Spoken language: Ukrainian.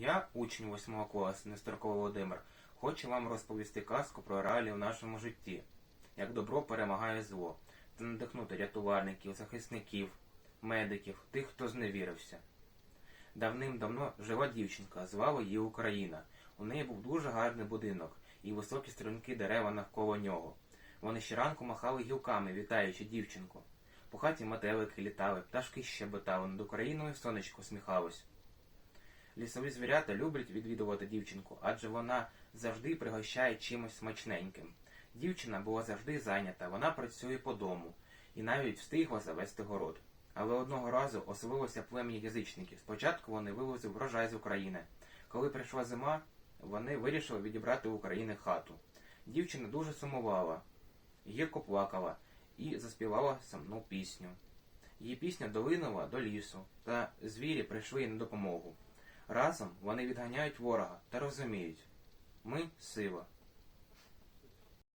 Я, учень 8 класу Нестерко Володимир, хочу вам розповісти казку про реалії в нашому житті, як добро перемагає зло, та надихнути рятувальників, захисників, медиків, тих, хто зневірився. Давним-давно жила дівчинка, звали її Україна. У неї був дуже гарний будинок і високі струнки дерева навколо нього. Вони щоранку махали гілками, вітаючи дівчинку. По хаті метелики літали, пташки щебетали, над Україною сонечко сміхалось. Лісові звірята люблять відвідувати дівчинку, адже вона завжди пригощає чимось смачненьким. Дівчина була завжди зайнята, вона працює по дому і навіть встигла завести город. Але одного разу оселилося плем'я язичників. Спочатку вони вивезли врожай з України. Коли прийшла зима, вони вирішили відібрати у України хату. Дівчина дуже сумувала, гірко плакала і заспівала сумну пісню. Її пісня долинула до лісу, та звірі прийшли на допомогу. Разом вони відганяють ворога та розуміють ми сила,